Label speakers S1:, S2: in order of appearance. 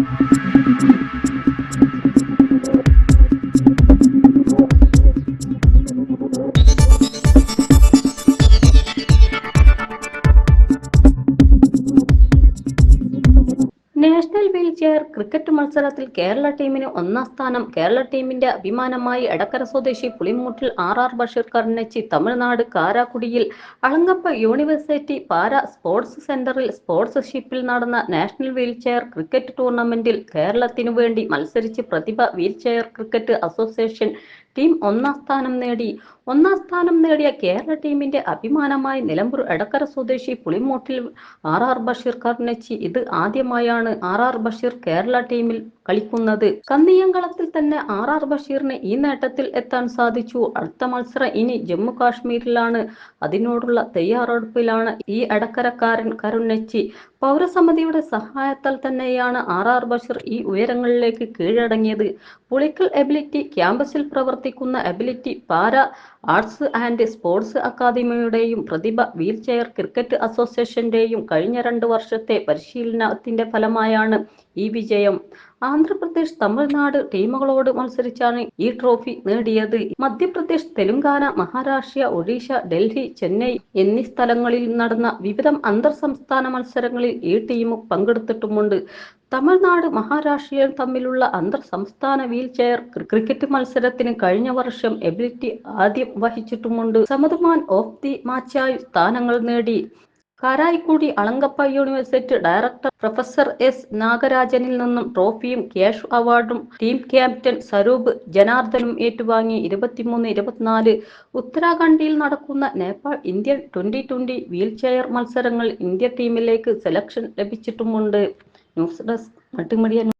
S1: Thank you. National wheel chair cricket മത്സരത്തിൽ കേരള ടീമിന് ഒന്നാം സ്ഥാനം. കേരള ടീമിന്റെ അഭിമാനമായി എടക്കര സ്വദേശി പുളിമൂട്ടിൽ ആർ ആർ ബഷീർ കർണച്ചി തമിഴ്നാട് കാരാക്കുടിയിൽ. അളങ്കപ്പ യൂണിവേഴ്സിറ്റി പാര സ്പോർട്സ് സെന്ററിൽ സ്പോർട്സ് ഷിപ്പിൽ നടന്ന നാഷണൽ വീൽ ചെയർ ക്രിക്കറ്റ് ടൂർണമെന്റിൽ കേരളത്തിനു വേണ്ടി മത്സരിച്ച് Prathibha wheel chair cricket association team ഒന്നാം സ്ഥാനം നേടി. ഒന്നാം സ്ഥാനം നേടിയ കേരള ടീമിന്റെ അഭിമാനമായി നിലമ്പൂർ എടക്കര സ്വദേശി പുളിമൂട്ടിൽ ആർ ആർ ബഷീർ കർണച്ചി. ഇത് ആദ്യമായാണ് ആർ ആർ ബഷീർ കേരള ടീമിൽ കളിക്കുന്നത്. കന്നിയങ്കളത്തിൽ തന്നെ ആർ ആർ ബഷീറിന് ഈ നേട്ടത്തിൽ എത്താൻ സാധിച്ചു. അടുത്ത മത്സരം ഇനി ജമ്മു കാശ്മീരിലാണ് അതിനോടുള്ള തയ്യാറെടുപ്പിലാണ് ഈ എടക്കരക്കാരൻ കരുണച്ചി പൗരസമിതിയുടെ സഹായത്താൽ തന്നെയാണ് ആർ ആർ ബഷീർ ഈ ഉയരങ്ങളിലേക്ക് കീഴടങ്ങിയത്. പുളിക്കൽ എബിലിറ്റി ക്യാമ്പസിൽ പ്രവർത്തിക്കുന്ന ability para arts and sports അക്കാദമിയുടെയും Prathibha wheel chair cricket അസോസിയേഷന്റെയും കഴിഞ്ഞ രണ്ട് വർഷത്തെ പരിശീലനത്തിന്റെ ഫലമായാണ് ഈ വിജയം. ആന്ധ്രാപ്രദേശ് തമിഴ്നാട് ടീമുകളോട് മത്സരിച്ചാണ് ഈ ട്രോഫി നേടിയത്. മധ്യപ്രദേശ് തെലുങ്കാന മഹാരാഷ്ട്ര ഒഡീഷ ഡൽഹി ചെന്നൈ എന്നീ സ്ഥലങ്ങളിൽ നടന്ന വിവിധ അന്തർ സംസ്ഥാന മത്സരങ്ങളിൽ ഈ ടീം പങ്കെടുത്തിട്ടുമുണ്ട്. തമിഴ്നാട് മഹാരാഷ്ട്രയും തമ്മിലുള്ള അന്തർ സംസ്ഥാന വീൽ ചെയർ ക്രിക്കറ്റ് മത്സരത്തിന് കഴിഞ്ഞ വർഷം എബിലിറ്റി ആദ്യം വഹിച്ചിട്ടുമുണ്ട്. സമതുമാൻ ഓഫ് ദി മാച്ചായി സ്ഥാനങ്ങൾ നേടി. Karaikudi Alagappa university director professor S നാഗരാജനിൽ നിന്നും ട്രോഫിയും ക്യാഷ് അവാർഡും ടീം ക്യാപ്റ്റൻ സ്വരൂപ് ജനാർദ്ദനും ഏറ്റുവാങ്ങി ഇരുപത്തിമൂന്ന് ഇരുപത്തിനാല്. ഉത്തരാഖണ്ഡിൽ നടക്കുന്ന Nepal Indian twenty twenty wheel chair മത്സരങ്ങൾ ഇന്ത്യ ടീമിലേക്ക് സെലക്ഷൻ ലഭിച്ചിട്ടുമുണ്ട്. News desk multimedia